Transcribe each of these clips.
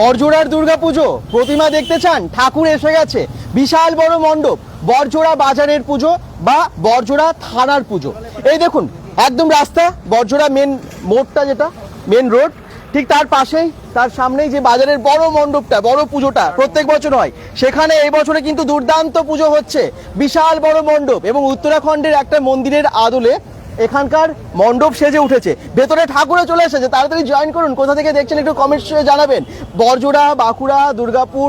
বরজোড়ার দুর্গাপুজো। প্রতিমা দেখতে চান? ঠাকুর এসে গেছে। বিশাল বড় মণ্ডপ। বরজোড়া বাজারের পুজো বা বরজোড়া থানার পুজো। এই দেখুন, একদম রাস্তা, বরজোড়া মেন মোড়টা যেটা মেন রোড ঠিক তার পাশেই, তার সামনেই যে বাজারের বড় মণ্ডপটা, বড় পুজোটা প্রত্যেক বছর হয়। সেখানে এই বছরে কিন্তু দুর্দান্ত পুজো হচ্ছে। বিশাল বড় মণ্ডপ এবং উত্তরাখণ্ডের একটা মন্দিরের আদলে এখানকার মণ্ডপ সেজে উঠেছে। ভেতরে ঠাকুরও চলে এসেছে। তাড়াতাড়ি জয়েন করুন। কোথা থেকে দেখছেন একটু কমেন্টস জানাবেন। বরজোড়া, বাঁকুড়া, দুর্গাপুর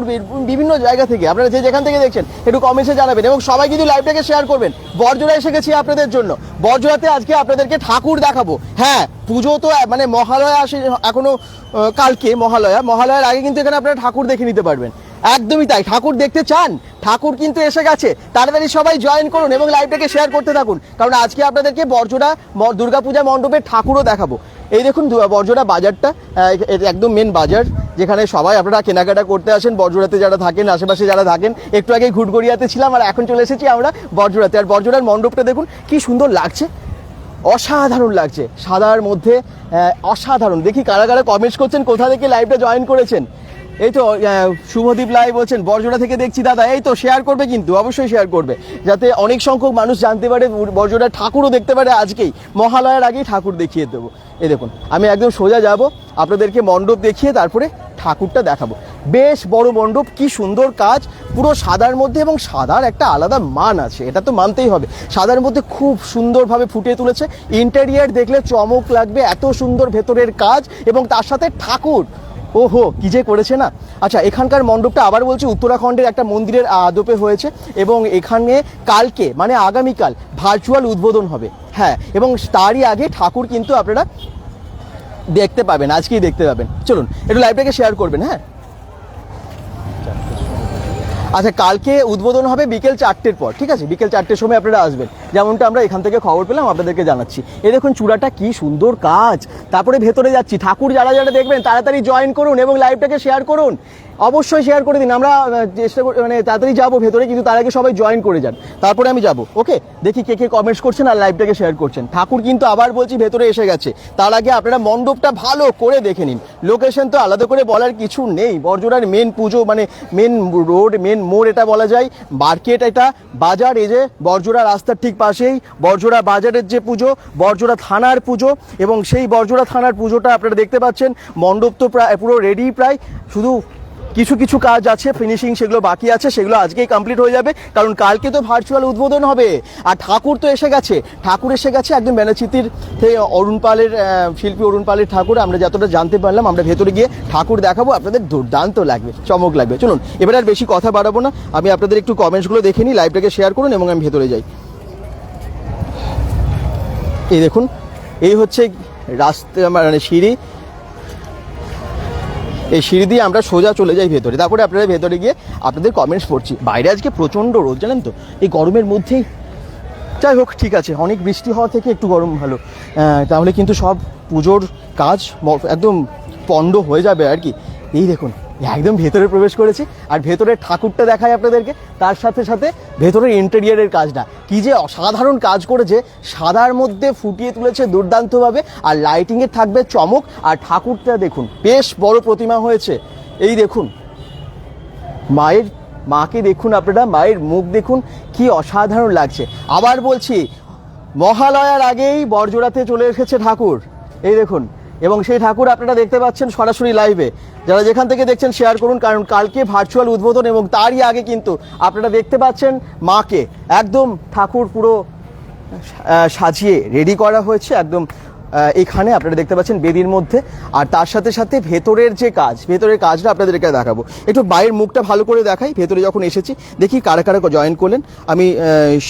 বিভিন্ন জায়গা থেকে। আপনারা যে যেখান থেকে দেখছেন, একটু কমেন্টসে জানাবেন এবং সবাই কিন্তু লাইভটাকে শেয়ার করবেন। বরজোড়া এসে গেছি আপনাদের জন্য। বরজোড়াতে আজকে আপনাদেরকে ঠাকুর দেখাবো। হ্যাঁ পুজো তো মানে মহালয়া আসে এখনও কালকে মহালয়া। মহালয়ার আগে কিন্তু এখানে আপনারা ঠাকুর দেখে নিতে পারবেন। একদমই তাই। ঠাকুর দেখতে চান? ঠাকুর কিন্তু এসে গেছে। তাড়াতাড়ি সবাই জয়েন করুন এবং লাইভটাকে শেয়ার করতে থাকুন। কারণ আজকে আপনাদেরকে বর্জোড়া ম- দুর্গাপূজা মণ্ডপের ঠাকুরও দেখাবো। এই দেখুন বর্জোড়া বাজারটা। একদম মেন বাজার, যেখানে সবাই আপনারা কেনাকাটা করতে আসেন বর্জোড়াতে যারা থাকেন, আশেপাশে যারা থাকেন, একটু আগে ঘুটগড়িয়াতে ছিলাম আর এখন চলে এসেছি আমরা বর্জোড়াতে আর বর্জোড়ার মণ্ডপটা দেখুন, কি সুন্দর লাগছে। অসাধারণ লাগছে। সাদার মধ্যে অসাধারণ। দেখি কারা কারা কমেন্টস করছেন, কোথা থেকে লাইভটা জয়েন করেছেন। এই তো শুভদীপ লাইভ বলছেন, বর্জোড়া থেকে দেখছি দাদা। এই তো শেয়ার করবে কিন্তু, অবশ্যই শেয়ার করবে। যাতে অনেক সংখ্যক মানুষ জানতে পারে বর্জোড়া ঠাকুরও দেখতে পারে আজকেই। মহালয়ার আগেই ঠাকুর দেখিয়ে দেবো। এই দেখুন, আমি একদম সোজা যাব, আপনাদেরকে মণ্ডপ দেখিয়ে তারপরে ঠাকুরটা দেখাবো। বেশ বড় মণ্ডপ, কি সুন্দর কাজ, পুরো সাদার মধ্যে এবং সাদার একটা আলাদা মান আছে, এটা তো মানতেই হবে। সাদার মধ্যে খুব সুন্দরভাবে ফুটিয়ে তুলেছে। ইন্টেরিয়ার দেখলে চমক লাগবে, এত সুন্দর ভেতরের কাজ এবং তার সাথে ঠাকুর। ওহো, কি যে করেছে না? আচ্ছা এখানকার মণ্ডপটা আবার বলছি, উত্তরাখণ্ডের একটা মন্দিরের আদপে হয়েছে এবং এখানে কালকে মানে আগামীকাল ভার্চুয়াল উদ্বোধন হবে। হ্যাঁ এবং তারই আগে ঠাকুর কিন্তু আপনারা দেখতে পাবেন, আজকেই দেখতে পাবেন। চলুন, একটু লাইভটাকে শেয়ার করবেন হ্যাঁ? আচ্ছা কালকে উদ্বোধন হবে বিকেল চারটের পর, ঠিক আছে? বিকেল চারটের সময় আপনারা আসবেন। যেমনটা আমরা এখান থেকে খবর পেলাম, আপনাদেরকে জানাচ্ছি। এ দেখুন, চূড়াটা কি সুন্দর কাজ। তারপরে ভেতরে যাচ্ছি। ঠাকুর যারা যারা দেখবেন, তাড়াতাড়ি জয়েন করুন এবং লাইভটাকে শেয়ার করুন। অবশ্যই শেয়ার করে দিন। আমরা চেষ্টা মানে তাড়াতাড়ি যাব ভেতরে, কিন্তু তার আগে সবাই জয়েন করে যান। তারপরে আমি যাব। ওকে দেখি কে কে কমেন্টস করছেন আর লাইভটাকে শেয়ার করছেন। ঠাকুর কিন্তু আবার বলছি ভেতরে এসে গেছে। তার আগে আপনারা মণ্ডপটা ভালো করে দেখে নিন। লোকেশন তো আলাদা করে বলার কিছু নেই। বরজোড়ার মেন পুজো মানে মেন রোড মেন মোড় এটা বলা যায়। মার্কেট এটা, বাজার, এই যে বরজোড়া রাস্তার ঠিক পাশেই বরজোড়া বাজারের যে পুজো, বরজোড়া থানার পুজো এবং সেই বরজোড়া থানার পুজোটা আপনারা দেখতে পাচ্ছেন। মণ্ডপ তো প্রায়, পুরো রেডি প্রায়। শুধু কিছু কিছু কাজ আছে ফিনিশিং সেগুলো বাকি আছে, সেগুলো আজকেই কমপ্লিট হয়ে যাবে। কারণ কালকে তো ভার্চুয়াল উদ্বোধন হবে। আর ঠাকুর তো এসে গেছে। ঠাকুর এসে গেছে একদম বেনাচিতির থেকে অরুণ পালের শিল্পী অরুণ পালের ঠাকুর। আমরা যতটা জানতে পারলাম, আমরা ভেতরে গিয়ে ঠাকুর দেখাবো। আপনাদের দুর্দান্ত লাগবে, চমক লাগবে। চলুন, এবার আর বেশি কথা বাড়াবো না। আমি আপনাদের একটু কমেন্টসগুলো দেখে নিই লাইভটাকে শেয়ার করুন এবং আমি ভেতরে যাই। এই দেখুন, এই হচ্ছে রাস্তা মানে সিঁড়ি। এই সিঁড়ি দিয়ে আমরা সোজা চলে যাই ভেতরে। তারপরে আপনারা ভেতরে গিয়ে আপনাদের কমেন্টস পড়ছি। বাইরে আজকে প্রচণ্ড রোদ, জানেন তো? এই গরমের মধ্যেই। যাই হোক, ঠিক আছে, অনেক বৃষ্টি হওয়া থেকে একটু গরম ভালো। তাহলে কিন্তু সব পুজোর কাজ একদম পণ্ড হয়ে যাবে আর কি। এই দেখুন একদম ভেতরে প্রবেশ করেছি আর ভেতরের ঠাকুরটা দেখায় আপনাদেরকে। তার সাথে সাথে ভেতরের ইন্টেরিয়ারের কাজটা। কি যে অসাধারণ কাজ করেছে। সাদার মধ্যে ফুটিয়ে তুলেছে দুর্দান্তভাবে আর লাইটিংয়ের থাকবে চমক। আর ঠাকুরটা দেখুন, বেশ বড় প্রতিমা হয়েছে। এই দেখুন, মায়ের, মাকে দেখুন আপনারা, মায়ের মুখ দেখুন, কি অসাধারণ লাগছে। আবার বলছি, মহালয়ার আগেই বরজোড়াতে চলে এসেছে ঠাকুর। এই দেখুন এবং সেই ঠাকুর আপনারা দেখতে পাচ্ছেন সরাসরি লাইভে যারা যেখান থেকে দেখছেন শেয়ার করুন, কারণ কালকে ভার্চুয়াল উদ্বোধন এবং তারই আগে কিন্তু আপনারা দেখতে পাচ্ছেন মাকে। একদম ঠাকুর পুরো সাজিয়ে রেডি করা হয়েছে, একদম এখানে আপনারা দেখতে পাচ্ছেন বেদির মধ্যে। আর তার সাথে সাথে ভেতরের যে কাজ, ভেতরের কাজটা আপনাদেরকে দেখাবো। একটু বাইরের মুখটা ভালো করে দেখাই, ভেতরে যখন এসেছি, দেখি কারা কারা জয়েন করলেন। আমি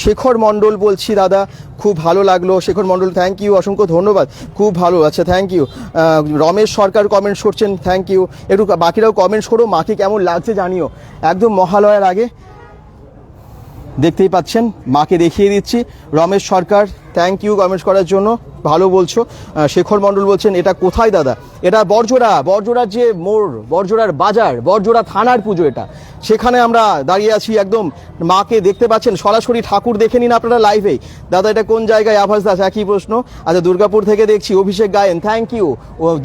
শেখর মণ্ডল বলছি, দাদা, খুব ভালো লাগল। শেখর মণ্ডল থ্যাংক ইউ অসংখ্য ধন্যবাদ। খুব ভালো আচ্ছা thank you Ramesh Sarkar comments করছেন থ্যাংক ইউ একটু বাকিরাও কমেন্টস করো, মাকে কেমন লাগছে জানিও। একদম মহালয়ার আগে। দেখতেই পাচ্ছেন, মাকে দেখিয়ে দিচ্ছি। Ramesh Sarkar thank you comments করার জন্য। ভালো বলছো। শেখর মণ্ডল বলছেন, এটা কোথায় দাদা? এটা বরজোড়া বরজোড়ার যে মোড় বরজোড়ার বাজার বরজোড়া থানার পুজো এটা। সেখানে আমরা দাঁড়িয়ে আছি একদম। মাকে দেখতে পাচ্ছেন, সরাসরি ঠাকুর দেখে নিন আপনারা লাইভেই দাদা, এটা কোন জায়গায়? আভাস দাস, একই প্রশ্ন। আচ্ছা দুর্গাপুর থেকে দেখছি, অভিষেক গায়েন থ্যাংক ইউ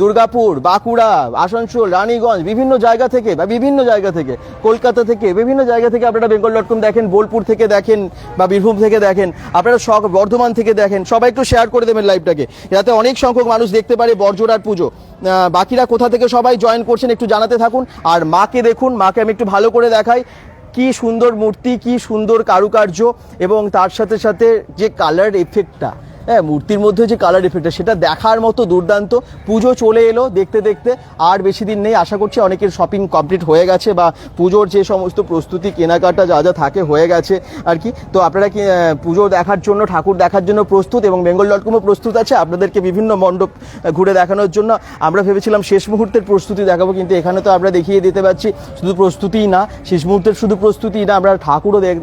দুর্গাপুর, বাঁকুড়া, আসানসোল, রানীগঞ্জ, বিভিন্ন জায়গা থেকে বা বিভিন্ন জায়গা থেকে, কলকাতা থেকে, বিভিন্ন জায়গা থেকে আপনারা বেঙ্গল ডট কম দেখেন, বোলপুর থেকে দেখেন বা বীরভূম থেকে দেখেন। আপনারা সব বর্ধমান থেকে দেখেন, সবাই একটু শেয়ার করে দেবেন লাইভটাকে যাতে অনেক সংখ্যক মানুষ দেখতে পারে বর্জরার পুজো। বাকিরা কোথা থেকে সবাই জয়েন করছেন একটু জানাতে থাকুন। আর মাকে দেখুন, মাকে আমি একটু ভালো করে দেখাই। কি সুন্দর মূর্তি, কি সুন্দর কারুকার্য এবং তার সাথে সাথে যে কালার এফেক্টটা হ্যাঁ মূর্তির মধ্যে যে কালার এফেক্টটা সেটা দেখার মতো দুর্দান্ত। পুজো চলে এলো দেখতে দেখতে, আর বেশি দিন নেই। আশা করছি অনেকের শপিং কমপ্লিট হয়ে গেছে বা পুজোর যে সমস্ত প্রস্তুতি, কেনাকাটা যা যা থাকে হয়ে গেছে আর কি। তো আপনারা কি পুজো দেখার জন্য, ঠাকুর দেখার জন্য প্রস্তুত এবং বেঙ্গল ডট কমও প্রস্তুত আছে আপনাদেরকে বিভিন্ন মণ্ডপ ঘুরে দেখানোর জন্য? আমরা ভেবেছিলাম শেষ মুহূর্তের প্রস্তুতি দেখাবো, কিন্তু এখানে তো আমরা দেখিয়ে দিতে পারছি, শুধু প্রস্তুতিই না, শেষ মুহূর্তের শুধু প্রস্তুতি না, আমরা ঠাকুরও দেখ-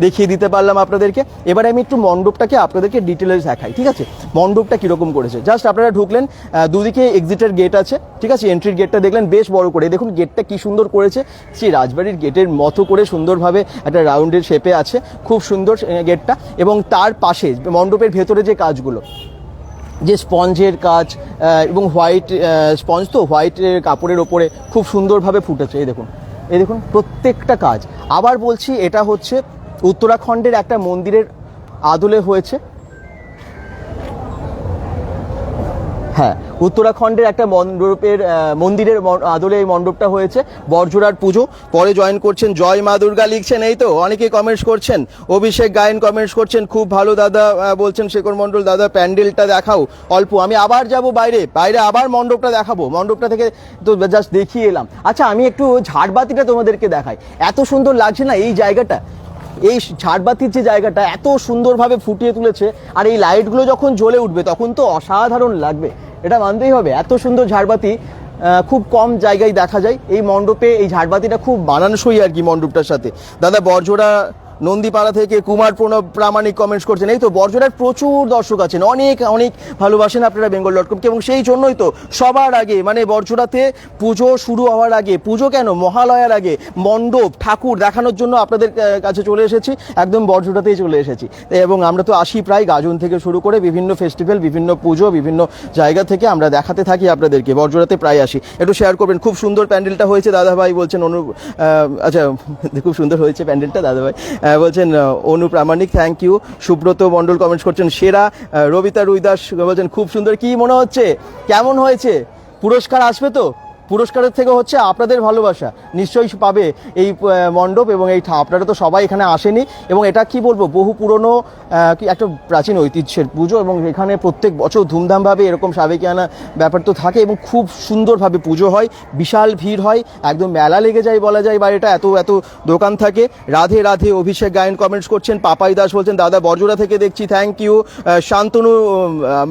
দেখিয়ে দিতে পারলাম আপনাদেরকে। এবারে আমি একটু মণ্ডপটাকে আপনাদেরকে ডিটেলস দেখাই, ঠিক আছে? মণ্ডপটা কীরকম করেছে? জাস্ট আপনারা ঢুকলেন দুদিকে এক্সিটের গেট আছে, ঠিক আছে? এন্ট্রির গেটটা দেখলেন, বেশ বড় করে। দেখুন গেটটা কি সুন্দর করেছে। সেই রাজবাড়ির গেটের মতো করে সুন্দরভাবে একটা রাউন্ডের শেপে আছে, খুব সুন্দর গেটটা এবং তার পাশে মণ্ডপের ভেতরে যে কাজগুলো, যে স্পঞ্জের কাজ এবং হোয়াইট স্পঞ্জ তো হোয়াইটের কাপড়ের ওপরে খুব সুন্দরভাবে ফুটেছে, এই দেখুন। এই দেখুন, প্রত্যেকটা কাজ। আবার বলছি, এটা হচ্ছে উত্তরাখণ্ডের একটা মন্দিরের আদলে হয়েছে হ্যাঁ উত্তরাখণ্ডের একটা মণ্ডপের মন্দিরের আদলে এই মণ্ডপটা হয়েছে, বরজোড়ার পুজো। পরে জয়েন করছেন জয় মা দুর্গা লিখছেন, এই তো অনেকে কমেন্টস করছেন। অভিষেক গায়েন কমেন্টস করছেন, খুব ভালো দাদা বলছেন শেখর মণ্ডল, দাদা, প্যান্ডেলটা দেখাও। অল্প, আমি আবার যাব বাইরে বাইরে আবার মণ্ডপটা দেখাবো। মণ্ডপটা থেকে তো জাস্ট দেখিয়ে এলাম। আচ্ছা আমি একটু ঝাড়বাতিটা তোমাদেরকে দেখাই। এত সুন্দর লাগছে না এই জায়গাটা? এই ঝাড়বাতির যে জায়গাটা এত সুন্দরভাবে ফুটিয়ে তুলেছে, আর এই লাইটগুলো যখন জ্বলে উঠবে, তখন তো অসাধারণ লাগবে। এটা মানতেই হবে। এত সুন্দর ঝাড়বাতি খুব কম জায়গায় দেখা যায়। এই মণ্ডপে এই ঝাড়বাতিটা খুব মানানসই আর কি মণ্ডপটার সাথে। দাদা বরজোড়া নন্দীপাড়া থেকে কুমার প্রণব প্রামাণিক কমেন্টস করছেন। এই তো বরজোড়ার প্রচুর দর্শক আছেন। অনেক অনেক ভালোবাসেন আপনারা বেঙ্গল ডট কমকে এবং সেই জন্যই তো সবার আগে মানে বরজোড়াতে পুজো শুরু হওয়ার আগে, পুজো কেন? মহালয়ার আগে মণ্ডপ, ঠাকুর দেখানোর জন্য আপনাদের কাছে চলে এসেছি। একদম বরজোড়াতেই চলে এসেছি। এবং আমরা তো আসি প্রায় গাজন থেকে শুরু করে বিভিন্ন ফেস্টিভ্যাল বিভিন্ন পুজো, বিভিন্ন জায়গা থেকে আমরা দেখাতে থাকি আপনাদেরকে। বরজোড়াতে প্রায় আসি। একটু শেয়ার করবেন। খুব সুন্দর প্যান্ডেলটা হয়েছে, দাদাভাই বলছেন অনু আচ্ছা খুব সুন্দর হয়েছে প্যান্ডেলটা, দাদাভাই। বলছেন Anupramanik thank you Subrata Mondal comments করছেন, সেরা। রবিতা রুইদাস বলছেন, খুব সুন্দর, কি মনে হচ্ছে? কেমন হয়েছে? পুরস্কার আসবে তো? পুরস্কারের থেকে হচ্ছে আপনাদের ভালোবাসা নিশ্চয়ই পাবে এই মণ্ডপ এবং এই আপনারা তো সবাই এখানে আসেনি এবং এটা কি বলব, বহু পুরনো কি একটা প্রাচীন ঐতিহ্যের পুজো এবং এখানে প্রত্যেক বছর ধুমধামভাবে এরকম সাবেকিয়ানা ব্যাপার তো থাকে এবং খুব সুন্দরভাবে পুজো হয়, বিশাল ভিড় হয়, একদম মেলা লেগে যায় বলা যায় বা এটা এত এত দোকান থাকে। রাধে রাধে অভিষেক গায়ন কমেন্টস করছেন, পাপাই দাস বলছেন, দাদা বরজোড়া থেকে দেখছি thank you Shantanu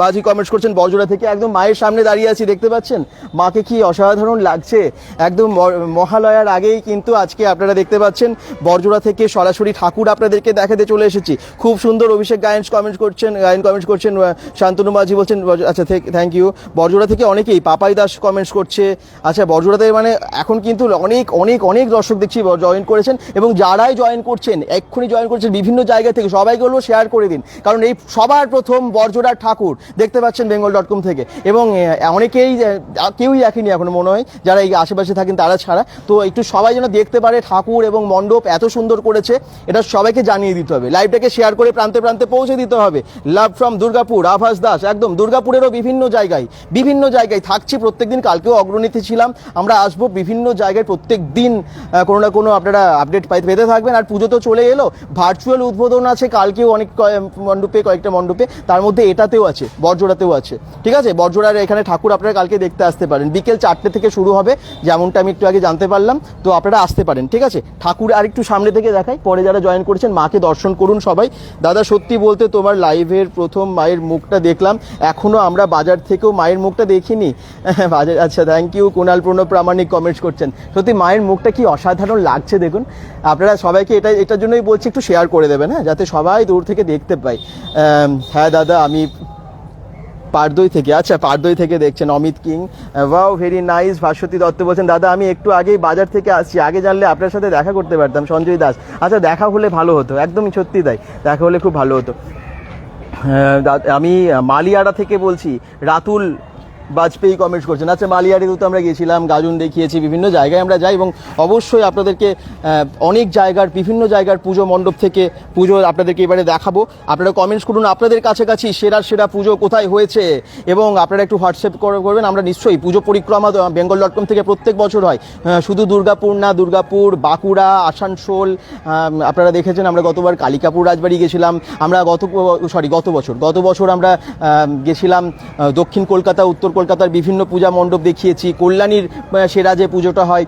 Majhi comments করছেন, বরজোড়া থেকে একদম মায়ের সামনে দাঁড়িয়ে আছি, দেখতে পাচ্ছেন? মাকে কি অসাধারণ লাগছে। একদম মহালয়ার আগেই কিন্তু আজকে আপনারা দেখতে পাচ্ছেন, বরজোড়া থেকে সরাসরি ঠাকুর আপনাদেরকে দেখাতে চলে এসেছি। খুব সুন্দর অভিষেক গায়ন কমেন্টস করছেন, গায়ন কমেন্টস করছেন শান্তনু মাঝি বলছেন আচ্ছা থ্যাংক ইউ বরজোড়া থেকে অনেকেই, পাপাই দাস কমেন্টস করছে। আচ্ছা বরজোড়াতে মানে এখন কিন্তু অনেক অনেক অনেক দর্শক দেখছি জয়েন করেছেন এবং যারাই জয়েন করছেন, এক্ষুনি জয়েন করছেন বিভিন্ন জায়গা থেকে, সবাইকে হলেও শেয়ার করে দিন। কারণ এই সবার প্রথম বরজোড়ার ঠাকুর দেখতে পাচ্ছেন বেঙ্গল ডট কম থেকে। এবং অনেকেই কেউই দেখেনি এখন, মনে হয় যারা এই আশেপাশে থাকেন তারা ছাড়া। তো একটু সবাই যেন দেখতে পারে ঠাকুর এবং মণ্ডপ এত সুন্দর করেছে, এটা সবাইকে জানিয়ে দিতে হবে। লাইভটাকে শেয়ার করে প্রান্তে প্রান্তে পৌঁছে দিতে হবে। লাভ ফ্রম দুর্গাপুর, আভাস দাস, একদম দুর্গাপুরেরও বিভিন্ন জায়গায় বিভিন্ন জায়গায় থাকছি। প্রত্যেকদিন কালকেও অগ্রণীতে ছিলাম। আমরা আসব বিভিন্ন জায়গায় প্রত্যেক দিন কোনো না কোনো আপনারা আপডেট পাইতে পেতে থাকবেন। আর পুজো তো চলে এলো। ভার্চুয়াল উদ্বোধন আছে, কালকেও অনেক মণ্ডপে, কয়েকটা মণ্ডপে। তার মধ্যে এটাতেও আছে বরজোড়াতেও আছে। ঠিক আছে? বরজোড়ার এখানে ঠাকুর আপনারা কালকে দেখতে আসতে পারেন। বিকেল চারটে থেকে থেকে শুরু হবে, যেমনটা আমি একটু আগে জানতে পারলাম। তো আপনারা আসতে পারেন, ঠিক আছে? ঠাকুর আর একটু সামনে থেকে দেখাই, পরে যারা জয়েন করেছেন, মাকে দর্শন করুন সবাই। দাদা, সত্যি বলতে তোমার লাইভের প্রথম মায়ের মুখটা দেখলাম, এখনও আমরা বাজার থেকেও মায়ের মুখটা দেখিনি। বাজার আচ্ছা thank you Kunal Pranab Pramanik comments করছেন। সত্যি মায়ের মুখটা কি অসাধারণ লাগছে দেখুন। আপনারা সবাইকে এটা, এটার জন্যই বলছি, একটু শেয়ার করে দেবেন হ্যাঁ? যাতে সবাই দূর থেকে দেখতে পাই হ্যাঁ দাদা, আমি পারদই থেকে আচ্ছা পারদই থেকে দেখছেন Amit king. Wow very nice Bhaswati Dutta বলছেন, দাদা, আমি একটু আগেই বাজার থেকে আসছি, আগে জানলে আপনার সাথে দেখা করতে পারতাম, সঞ্জয় দাস। আচ্ছা দেখা হলে ভালো হতো, একদমই সত্যি তাই, দেখা হলে খুব ভালো হতো। আমি মালিয়াড়া থেকে বলছি, রাতুল বাজপেয়ী কমেন্টস করছেন। আচ্ছা মালিয়াড়িতে তো আমরা গেছিলাম গাজন দেখিয়েছি, বিভিন্ন জায়গায় আমরা যাই এবং অবশ্যই আপনাদেরকে অনেক জায়গার, বিভিন্ন জায়গার পুজো মণ্ডপ থেকে পুজো আপনাদেরকে এবারে দেখাবো। আপনারা কমেন্টস করুন, আপনাদের কাছাকাছি সেরা সেরা পুজো কোথায় হয়েছে? এবং আপনারা একটু হোয়াটসঅ্যাপ করে, করবেন, আমরা নিশ্চয়ই পুজো পরিক্রমা বেঙ্গল ডট কম থেকে প্রত্যেক বছর হয়। শুধু দুর্গাপুর না, দুর্গাপুর, বাঁকুড়া, আসানসোল আপনারা দেখেছেন আমরা গতবার কালিকাপুর রাজবাড়ি গেছিলাম। আমরা গত সরি গত বছর গত বছর আমরা গেছিলাম দক্ষিণ কলকাতা, উত্তর কলকাতার বিভিন্ন পূজা মণ্ডপ দেখিয়েছি, কল্যাণীর সেরা যে পুজোটা হয়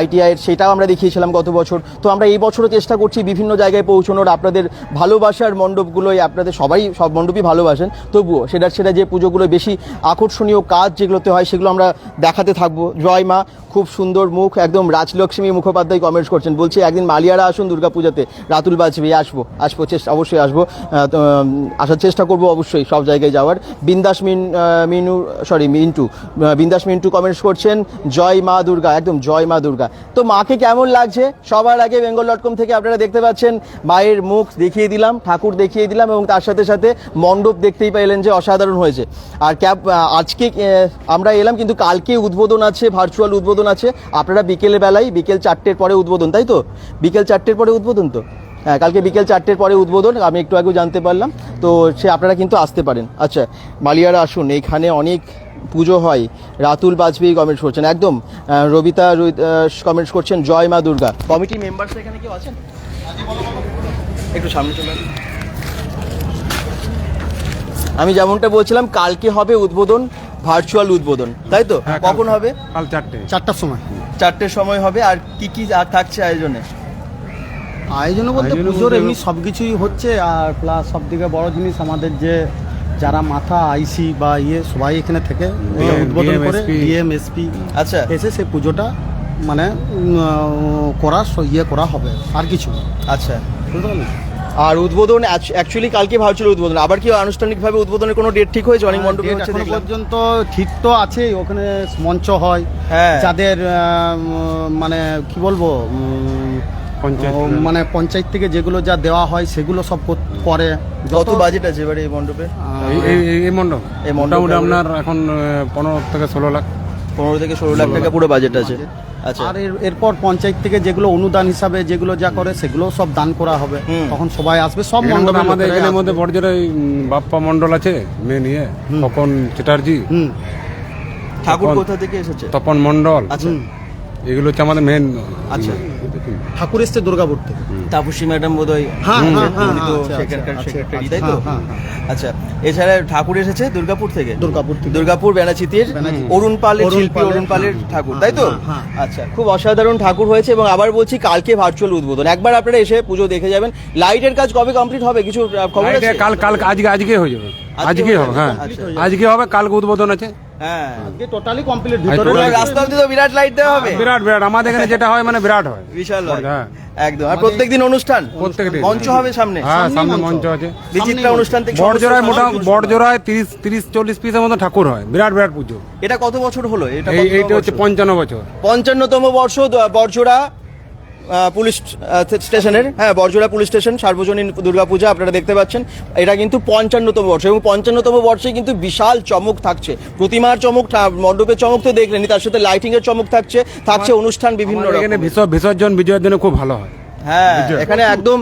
আইটিআইয়ের সেটাও আমরা দেখিয়েছিলাম গত বছর। তো আমরা এই বছরও চেষ্টা করছি বিভিন্ন জায়গায় পৌঁছানোর, আপনাদের ভালোবাসার মণ্ডপগুলোই আপনাদের সবাই, সব মণ্ডপই ভালোবাসেন। তবুও সেটা সেটা যে পুজোগুলো বেশি আকর্ষণীয় কাজ যেগুলোতে হয়, সেগুলো আমরা দেখাতে থাকব। জয় মা, খুব সুন্দর মুখ, একদম রাজলক্ষ্মী মুখোপাধ্যায় কমেন্টস করছেন। বলছি, একদিন মালিয়ারা আসুন দুর্গাপূজাতে রাতুল বাজপেয়ী আসব আসব, চেষ্টা, অবশ্যই আসব। আসার চেষ্টা করব অবশ্যই সব জায়গায় যাওয়ার। বিন্দাস মিন মিনু সরি মিন্টু বিন্দাস মিন্টু কমেন্টস করছেন, জয় মা দুর্গা, একদম জয় মা দুর্গা। তো মাকে কেমন লাগছে? সবার আগে বেঙ্গল ডট কম থেকে আপনারা দেখতে পাচ্ছেন, মায়ের মুখ দেখিয়ে দিলাম, ঠাকুর দেখিয়ে দিলাম এবং তার সাথে সাথে মণ্ডপ দেখতেই পাইলেন যে অসাধারণ হয়েছে। আর ক্যাব আজকে আমরা এলাম কিন্তু কালকে উদ্বোধন আছে ভার্চুয়াল উদ্বোধন আছে। আপনারা বিকেলে বেলায়, বিকেল চারটের পরে উদ্বোধন, তাই তো? বিকেল চারটের পরে উদ্বোধন তো? হ্যাঁ কালকে বিকেল চারটের পরে উদ্বোধন আমি একটু আগেও জানতে পারলাম। তো সে আপনারা কিন্তু আসতে পারেন। আচ্ছা মালিয়ারা আসুন এইখানে অনেক পুজো হয়। রাতুল বাজপেয়ী কমেন্টস করছেন একদম। রবিতা কমেন্টস করছেন জয় মা দুর্গা। কমিটি মেম্বার্স এখানে কেউ আছেন? একটু সামনে চলে আমি যেমনটা বলছিলাম কালকে হবে উদ্বোধন ভার্চুয়াল উদ্বোধন। তাই তো? হ্যাঁ, কখন হবে? কাল চারটে। চারটার সময়। চারটের সময় হবে আর কি কি থাকছে আয়োজনে? আয়োজনে বলতে পুজোর এমনি সব কিছুই হচ্ছে আর প্লাস সব থেকে বড় জিনিস আমাদের যে যারা মাথা আইসি বা ইয়ে সবাই এখানে থেকে উদ্বোধন করে SP ডিএম এসপি আচ্ছা। এসে সে পুজোটা মানে উম, করা ইয়ে করা হবে আর কিছু আচ্ছা। বুঝতে আর উদ্বোধন অ্যাকচুয়ালি কালকে ভার্চুয়াল উদ্বোধন আবার কি আনুষ্ঠানিকভাবে উদ্বোধনের কোনো ডেট ঠিক হয়েছে? অনেক মণ্ডপে ডেট হচ্ছে এখনও পর্যন্ত ঠিক তো আছে ওখানে মঞ্চ হয়। হ্যাঁ। যাদের মানে কি বলব মানে পঞ্চায়েত থেকে যেগুলো যা দেওয়া হয় সেগুলো সব করে। যত- বাজেট আছে এবারে এই মণ্ডপে? এই- মণ্ডপ। এই মণ্ডপটা মোটামুটি আপনার এখন পনেরো থেকে ষোলো লাখ। পনেরো থেকে ষোলো লাখ টাকা পুরো বাজেট আছে। আচ্ছা। আর এর- এরপর পঞ্চায়েত থেকে যেগুলো অনুদান হিসাবে যেগুলো যা করে সেগুলো সব দান করা হবে। তখন সবাই আসবে সব এখানে মণ্ডপের আমাদের এখানের আসবে। মধ্যে বড়জোড়াই বাপ্পা মণ্ডল আছে মেন নিয়ে তপন চ্যাটার্জি। হুম। ঠাকুর কোথা থেকে এসেছে? তপন মণ্ডল। আচ্ছা। এগুলো হচ্ছে আমাদের মেন আচ্ছা। ঠাকুর এসছে দুর্গাপুর থেকে। তাপসী ম্যাডাম বোধহয় হ্যাঁ, হ্যাঁ, হ্যাঁ, তো আচ্ছা, আচ্ছা, আচ্ছা, তাই তো? হ্যাঁ, হ্যাঁ, আচ্ছা এছাড়া ঠাকুর এসেছে দুর্গাপুর থেকে? দুর্গাপুর থেকে। দুর্গাপুর বেনাচিতির অরুণ পালের শিল্পী অরুণ পালের হ্যাঁ, ঠাকুর হ্যাঁ, তাই তো? হ্যাঁ, হ্যাঁ। আচ্ছা খুব অসাধারণ ঠাকুর হয়েছে এবং আবার বলছি কালকে ভার্চুয়াল উদ্বোধন। একবার আপনারা এসে পুজো দেখে যাবেন। লাইটের কাজ কবে কমপ্লিট হবে? কিছু খবর আছে? কাল কাল আজকে আজকে হয়ে যাবে। আজকে হবে হ্যাঁ। আজকে হবে কালকে উদ্বোধন আছে। হ্যাঁ। আজকে টোটালি কমপ্লিট ভিতরে রাস্তা অব্দি তো বিরাট লাইট দেওয়া হবে। বিরাট বিরাট। আমাদের এখানে যেটা হয় মানে বিরাট হয়। বিশাল। একদম। আর প্রত্যেকদিন অনুষ্ঠান? প্রত্যেকদিন। মঞ্চ হবে সামনে। হ্যাঁ সামনে মঞ্চ। মঞ্চ আছে। বিচিত্রা অনুষ্ঠান থেকে বড়জোড়ায় সমস্ত মোটা বড়জোড়ায় তিরিশ তিরিশ চল্লিশ পিসের মতো ঠাকুর হয়। বিরাট বিরাট পুজো। এটা কত বছর হলো? এটা এইটা হচ্ছে বছর? পঞ্চান্ন বছর। পঞ্চান্নতম বর্ষ দ- বরজোড়া আহ, পুলিশ স্টেশনের হ্যাঁ বরজোড়া পুলিশ স্টেশন সার্বজনীন দুর্গাপূজা আপনারা দেখতে পাচ্ছেন। এটা কিন্তু পঞ্চান্নতম বর্ষ এবং পঞ্চান্নতম বর্ষে কিন্তু বিশাল চমক থাকছে। প্রতিমার চমক মণ্ডপের চমক তো দেখলেনি তার সাথে লাইটিং এর চমক থাকছে থাকছে অনুষ্ঠান বিভিন্ন এখানে বিসর্জন বিজয়ের জন্য খুব ভালো হয়। হ্যাঁ এখানে একদম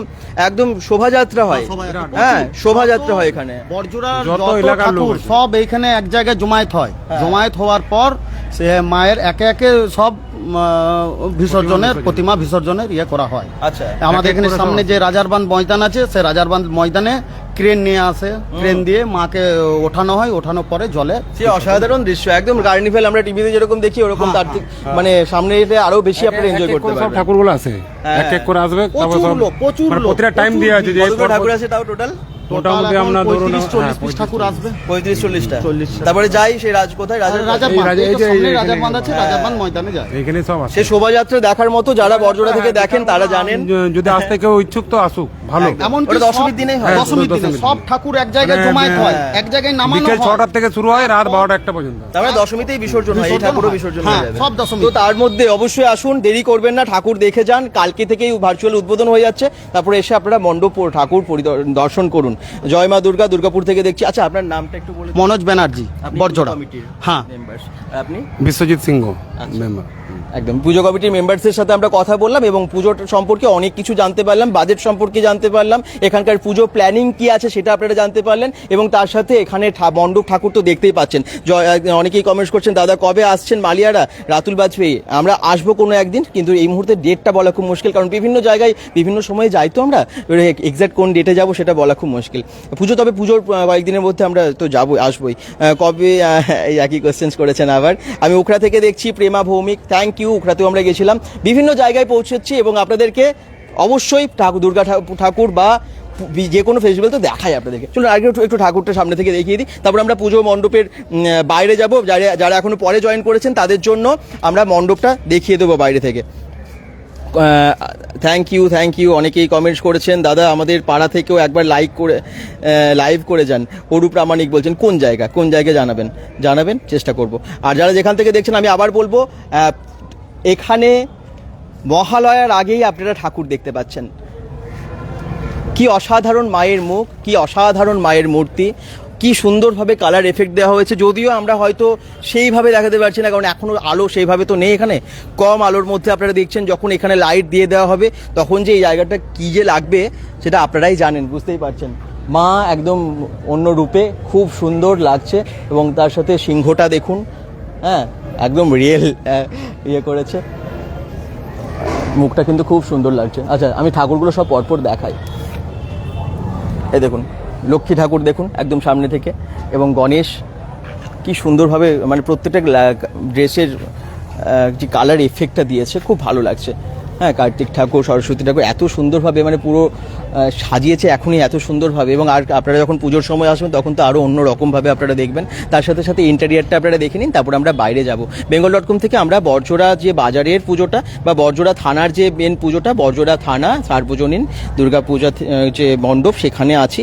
একদম শোভাযাত্রা হয়। হ্যাঁ শোভাযাত্রা হয় এখানে। বরজোড়ার যত যত এলাকার লোক ঠাকুর সব এইখানে এক জায়গায় জমায়েত হয়। হ্যাঁ। জমায়েত হওয়ার পর সে মায়ের একে একে সব বিসর্জনের প্রতিমা বিসর্জনের ইয়ে করা হয়। আচ্ছা আমাদের এখানে সামনে। যে রাজারবান্ধ ময়দান আছে সে রাজারবান্ধ ময়দানে ক্রেন নিয়ে আসে। ক্রেন দিয়ে মাকে ওঠানো হয় ওঠানোর পরে জলে সে অসাধারণ দৃশ্য একদম কার্নিভেল আমরা টিভিতে যেরকম দেখি ওরকম হ্যাঁ, তার মানে সামনে এলে আরও বেশি আপনারা এনজয় করতে সব পারবেন। ঠাকুরগুলো আছে হ্যাঁ। এক এক করে আসবে তারপর প্রচুর লোক, প্রচুর মানে লোক, প্রতিটা টাইম দিয়ে আছে যে ঠাকুর আছে তাও টোটাল মোটামুটি আমরা ধরুন পঁয়ত্রিশ চল্লিশ হ্যাঁ, পিস ঠাকুর আসবে? পঁয়ত্রিশ চল্লিশটা 40 তারপরে যাই সেই রাজ কোথায় রাজা রাজার রাজার বাঁধ আছে হ্যাঁ। রাজার বাঁধ ময়দানে যায়। সব আছে। শোভাযাত্রা দেখার মতো যারা বর্জরা থেকে দেখেন তারা জানেন। যদি আসতে কেউ ইচ্ছুক তো আসুক। ভালো। এমন ওটা দশমীর দিনেই হয়। দশমীর দিনে। সব ঠাকুর এক জায়গায় মানে, জমায়েত হয়। হ্যাঁ। এক জায়গায় নামানো বিকেল হয়। থেকে শুরু হয় রাত বারোটা একটা পর্যন্ত। তারপরে দশমীতেই বিসর্জন হয় এই ঠাকুরও বিসর্জন হ্যাঁ, হয়ে যাবে। সব দশমী। তো তার মধ্যে অবশ্যই আসুন দেরি করবেন না ঠাকুর দেখে যান কালকে থেকেই ভার্চুয়াল উদ্বোধন হয়ে যাচ্ছে। তারপরে এসে আপনারা মণ্ডপ ঠাকুর পরিদর- দর্শন করুন। জয় মা দুর্গা দুর্গাপুর থেকে দেখছি। আচ্ছা আপনার নামটা একটু বলে মনোজ ব্যানার্জি বরজোড়া হ্যাঁ। আপনি? বিশ্বজিৎ সিংহ আচ্ছা। মেম্বার একদম। পুজো কমিটির মেম্বারসদের সাথে আমরা কথা বললাম এবং পুজোর সম্পর্কে অনেক কিছু জানতে পারলাম বাজেট সম্পর্কে জানতে পারলাম। এখানকার পুজো প্ল্যানিং কি আছে সেটা আপনারা জানতে পারলেন এবং তার সাথে এখানে মণ্ডপ ঠাকুর তো দেখতেই পাচ্ছেন। অনেকেই কমেন্টস করছেন, দাদা, কবে আসছেন মালিয়ারা? রাতুল বাজপেয়ী আমরা আসব কোনো একদিন, কিন্তু এই মুহূর্তে ডেটটা বলা খুব মুশকিল, কারণ বিভিন্ন জায়গায়, বিভিন্ন সময়ে যাই তো আমরা এক্স্যাক্ট কোন ডেটে যাব সেটা বলা খুব মুশকিল। পুজো তবে পুজোর কয়েকদিনের মধ্যে আমরা তো যাব, আসবোই। কবে একই কোয়েশ্চেন্স করেছেন আবার। আমি উখড়া থেকে দেখছি, প্রেমা ভৌমিক থ্যাংক ইউ উখড়াতেও আমরা গেছিলাম। বিভিন্ন জায়গায় পৌঁছেছি এবং আপনাদেরকে অবশ্যই ঠাকুর, দুর্গা ঠাকুর- ঠাকুর বা যে কোনো ফেস্টিভ্যাল তো দেখাই আপনাদেরকে। চলুন আগে একটু একটু ঠাকুরটা সামনে থেকে দেখিয়ে দিই। তারপর আমরা পুজো মণ্ডপের বাইরে যাব। যারা যারা এখনও পরে জয়েন করেছেন, তাদের জন্য আমরা মণ্ডপটা দেখিয়ে দেবো বাইরে থেকে। থ্যাংক ইউ থ্যাংক ইউ অনেকেই কমেন্টস করেছেন, দাদা, আমাদের পাড়া থেকেও একবার লাইক করে লাইভ করে যান। অরু প্রামাণিক বলছেন, কোন জায়গা? কোন জায়গায় জানাবেন? জানাবেন, চেষ্টা করব। আর যারা যেখান থেকে দেখছেন, আমি আবার বলব এখানে মহালয়ার আগেই আপনারা ঠাকুর দেখতে পাচ্ছেন। কি অসাধারণ মায়ের মুখ, কি অসাধারণ মায়ের মূর্তি, কি সুন্দরভাবে কালার এফেক্ট দেওয়া হয়েছে। যদিও আমরা হয়তো সেইভাবে দেখাতে পারছি না, কারণ এখনও আলো সেইভাবে তো নেই এখানে। কম আলোর মধ্যে আপনারা দেখছেন, যখন এখানে লাইট দিয়ে দেওয়া হবে, তখন যে এই জায়গাটা কি যে লাগবে, সেটা আপনারাই জানেন, বুঝতেই পারছেন। মা একদম অন্য রূপে, খুব সুন্দর লাগছে, এবং তার সাথে সিংহটা দেখুন হ্যাঁ একদম রিয়েল ইয়ে করেছে। মুখটা কিন্তু খুব সুন্দর লাগছে। আচ্ছা আমি ঠাকুরগুলো সব পরপর দেখাই। এই দেখুন, লক্ষ্মী ঠাকুর দেখুন, একদম সামনে থেকে। এবং গণেশ, কি সুন্দরভাবে মানে প্রত্যেকটা ড্রেসের যে কালার এফেক্টটা দিয়েছে, খুব ভালো লাগছে। হ্যাঁ কার্তিক ঠাকুর, সরস্বতী ঠাকুর এত সুন্দরভাবে মানে পুরো সাজিয়েছে এখনই এত সুন্দরভাবে এবং আর আপনারা যখন পুজোর সময় আসবেন তখন তো আরও অন্য রকমভাবে আপনারা দেখবেন। তার সাথে সাথে ইন্টেরিয়ারটা আপনারা দেখে নিন, তারপর আমরা বাইরে যাব। বেঙ্গল ডট কম থেকে আমরা বরজোড়া যে বাজারের পুজোটা বা বরজোড়া থানার যে মেন পুজোটা বরজোড়া থানা, সার্বজনীন দুর্গা পূজা যে মণ্ডপ, সেখানে আছি।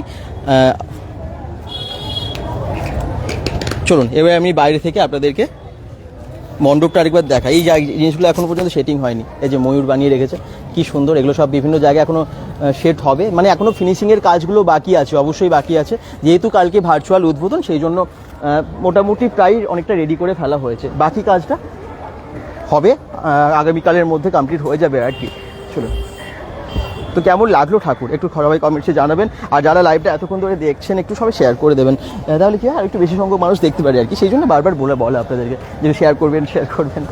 চলুন, এবার আমি বাইরে থেকে আপনাদেরকে মণ্ডপটা আরেকবার দেখা। এই জিনিসগুলো এখনও পর্যন্ত সেটিং হয়নি। এই যে ময়ূর বানিয়ে রেখেছে, কি সুন্দর। এগুলো সব বিভিন্ন জায়গায় এখনও সেট হবে। মানে এখনও ফিনিশিংয়ের কাজগুলো বাকি আছে, অবশ্যই বাকি আছে। যেহেতু কালকে ভার্চুয়াল উদ্বোধন, সেই জন্য মোটামুটি প্রায় অনেকটা রেডি করে ফেলা হয়েছে। বাকি কাজটা হবে আগামীকালের মধ্যে কমপ্লিট হয়ে যাবে আর কি। চলুন। তো কেমন লাগল ঠাকুর? একটু সবাই কমেন্টসে জানাবেন। আর যারা লাইভটা এতক্ষণ ধরে দেখছেন, একটু সবাই শেয়ার করে দেবেন। তাহলে কি আর একটু বেশি সংখ্যক মানুষ দেখতে পারে আর কি। সেই জন্য বারবার বলে বলে আপনাদেরকে যে শেয়ার করবেন শেয়ার করবেন।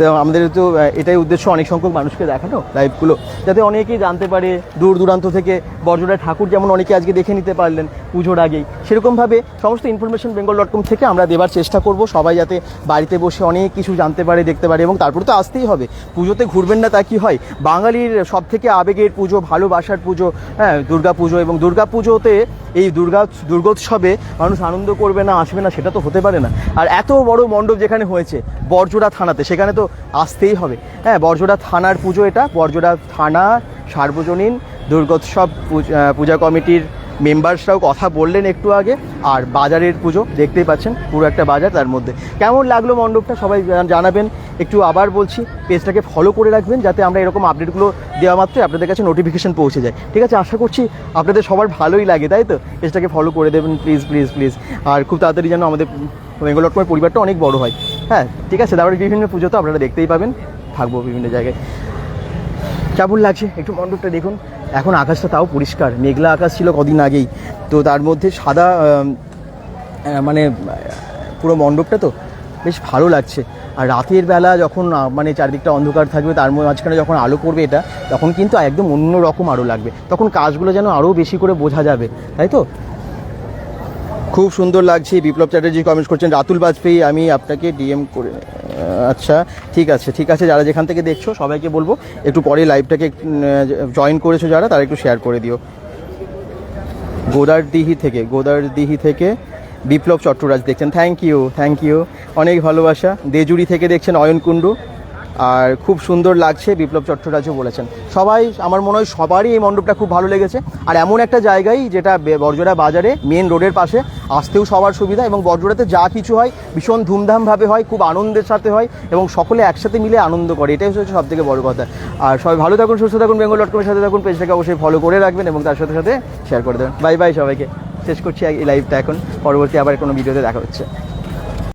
তো আমাদের তো এটাই উদ্দেশ্য অনেক সংখ্যক মানুষকে দেখানো লাইভগুলো যাতে অনেকেই জানতে পারে দূর দূরান্ত থেকে বর্জরা ঠাকুর যেমন অনেকে আজকে দেখে নিতে পারলেন পুজোর আগেই। সেরকমভাবে সমস্ত ইনফরমেশন বেঙ্গল ডট কম থেকে আমরা দেবার চেষ্টা করব সবাই যাতে বাড়িতে বসে অনেক কিছু জানতে পারে, দেখতে পারে এবং তারপরে তো আসতেই হবে। পুজোতে ঘুরবেন না তা কি হয়? বাঙালির সব থেকে আবেগের পুজো, ভালোবাসার পুজো হ্যাঁ দুর্গা পুজো এবং দুর্গা পুজোতে এই দুর্গা দুর্গোৎসবে মানুষ আনন্দ করবে না, আসবে না, সেটা তো হতে পারে না। আর এত বড় মণ্ডপ যেখানে হয়েছে বরজোড়া থানাতে, সেখানে তো আসতেই হবে। হ্যাঁ বরজোড়া থানার পুজো এটা। বরজোড়া থানা সার্বজনীন দুর্গোৎসব পূজ- কমিটির মেম্বার্সরাও কথা বললেন একটু আগে, আর বাজারের পুজো দেখতেই পাচ্ছেন, পুরো একটা বাজার তার মধ্যে। কেমন লাগল মণ্ডপটা? সবাই জানাবেন। একটু আবার বলছি, পেজটাকে ফলো করে রাখবেন, যাতে আমরা এরকম আপডেটগুলো দেওয়া মাত্রই আপনাদের কাছে নোটিফিকেশান পৌঁছে যায়। ঠিক আছে, আশা করছি আপনাদের সবার ভালোই লাগে, তাই তো? পেজটাকে ফলো করে দেবেন প্লিজ প্লিজ প্লিজ আর খুব তাড়াতাড়ি যেন আমাদের বেঙ্গল পরিবারটা অনেক বড় হয়। হ্যাঁ ঠিক আছে, তারপরে বিভিন্ন পুজো তো আপনারা দেখতেই পাবেন। থাকব বিভিন্ন জায়গায়। কেমন লাগছে? একটু মণ্ডপটা দেখুন। এখন আকাশটা তাও পরিষ্কার। মেঘলা আকাশ ছিল কদিন আগেই। তো তার মধ্যে সাদা মানে পুরো মণ্ডপটা তো বেশ ভালো লাগছে। আর রাতের বেলা যখন মানে চারদিকটা অন্ধকার থাকবে, তার মাঝখানে যখন আলো পড়বে এটা, তখন কিন্তু একদম অন্য রকম আরও লাগবে। তখন কাজগুলো যেন আরও বেশি করে বোঝা যাবে, তাই তো? খুব সুন্দর লাগছে। বিপ্লব চ্যাটার্জি কমেন্ট করছেন, রাতুল বাজপেয়ী, আমি আপনাকে ডিএম করে আচ্ছা ঠিক আছে ঠিক আছে, যারা যেখান থেকে দেখছ সবাইকে বলব, একটু পরে লাইভটাকে জয়েন করেছ যারা, তারা একটু শেয়ার করে দিও। গোদারদিহি থেকে গোদারদিহি থেকে বিপ্লব চট্টরাজ দেখছেন। থ্যাংক ইউ থ্যাংক ইউ অনেক ভালোবাসা। দেজুরি থেকে দেখছেন অয়ন কুণ্ডু আর খুব সুন্দর লাগছে, বিপ্লব চট্টরাজও বলেছেন। সবাই, আমার মনে হয় সবারই এই মণ্ডপটা খুব ভালো লেগেছে। আর এমন একটা জায়গায় যেটা বে- বড়জোড়া বাজারে মেন রোডের পাশে, আসতেও সবার সুবিধা এবং বড়জোড়াতে যা কিছু হয়, ভীষণ ধুমধামভাবে হয়, খুব আনন্দের সাথে হয় এবং সকলে একসাথে মিলে আনন্দ করে। এটাই হচ্ছে সব থেকে বড় কথা। আর সবাই ভালো থাকুন, সুস্থ থাকুন, বেঙ্গল ডট কমের সাথে থাকুন, পেজটাকে অবশ্যই ফলো করে রাখবেন এবং তার সাথে সাথে শেয়ার করে দেবেন। বাই বাই সবাইকে। শেষ করছি এই লাইভটা এখন। পরবর্তী আবার কোনো ভিডিওতে দেখা হচ্ছে।